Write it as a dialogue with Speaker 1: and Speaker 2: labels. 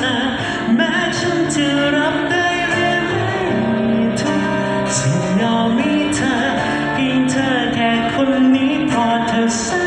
Speaker 1: ธอ แม้ฉันจะรับได้เรื่อยๆเธอสิ่งยอมมีเธอเพียงเธอแค่คนนี้พอเธอ